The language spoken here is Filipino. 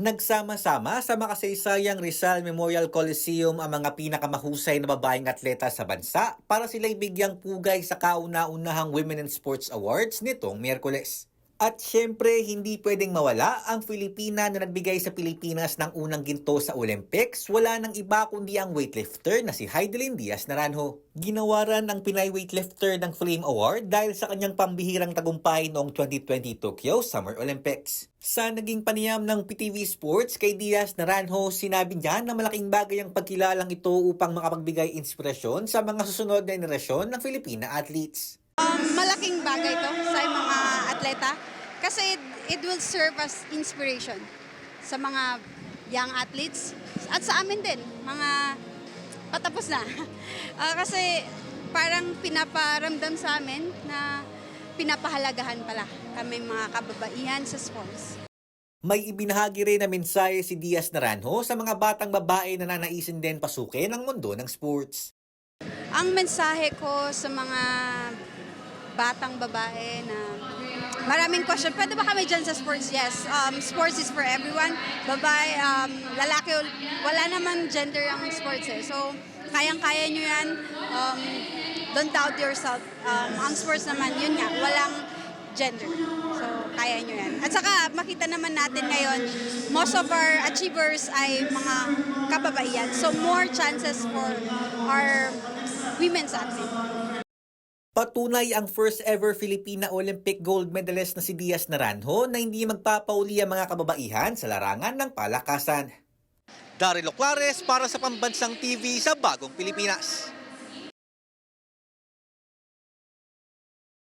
Nagsama-sama sa makasaysayang Rizal Memorial Coliseum ang mga pinakamahusay na babaeng atleta sa bansa para sila'y bigyang pugay sa kauna-unahang Women in Sports Awards nitong Miyerkules. At syempre, hindi pwedeng mawala ang Filipina na nagbigay sa Pilipinas ng unang ginto sa Olympics. Wala nang iba kundi ang weightlifter na si Heidelin Diaz Naranjo. Ginawaran ng Pinay Weightlifter ng Flame Award dahil sa kanyang pambihirang tagumpay noong 2020 Tokyo Summer Olympics. Sa naging panayam ng PTV Sports kay Diaz Naranjo, sinabi niya na malaking bagay ang pagkilalang ito upang makapagbigay inspirasyon sa mga susunod na henerasyon ng Filipina athletes. Um, malaking bagay to sa mga atleta kasi it, it will serve as inspiration sa mga young athletes at sa amin din, mga patapos na. Ah, kasi parang pinaparamdam sa amin na pinapahalagahan pala kami mga kababaihan sa sports. May ibinahagi rin na mensahe si Diaz Naranjo sa mga batang babae na nanaisin din pasukin ang mundo ng sports. Ang mensahe ko sa mga batang babae na maraming question. Pwede ba kami dyan sa sports? Yes. Um, sports is for everyone. Babae, um, lalaki, wala naman gender ang sports eh. So, kayang-kaya nyo yan. Um, don't doubt yourself. Um, ang sports naman, yun nga, walang gender. So, kaya nyo yan. At saka, makita naman natin ngayon, most of our achievers ay mga kababaihan. So, more chances for our women's athletes. Patunay ang first ever Filipina Olympic gold medalist na si Diaz Naranjo na hindi magpapauli ang mga kababaihan sa larangan ng palakasan. Daryl Oclares para sa Pambansang TV sa Bagong Pilipinas.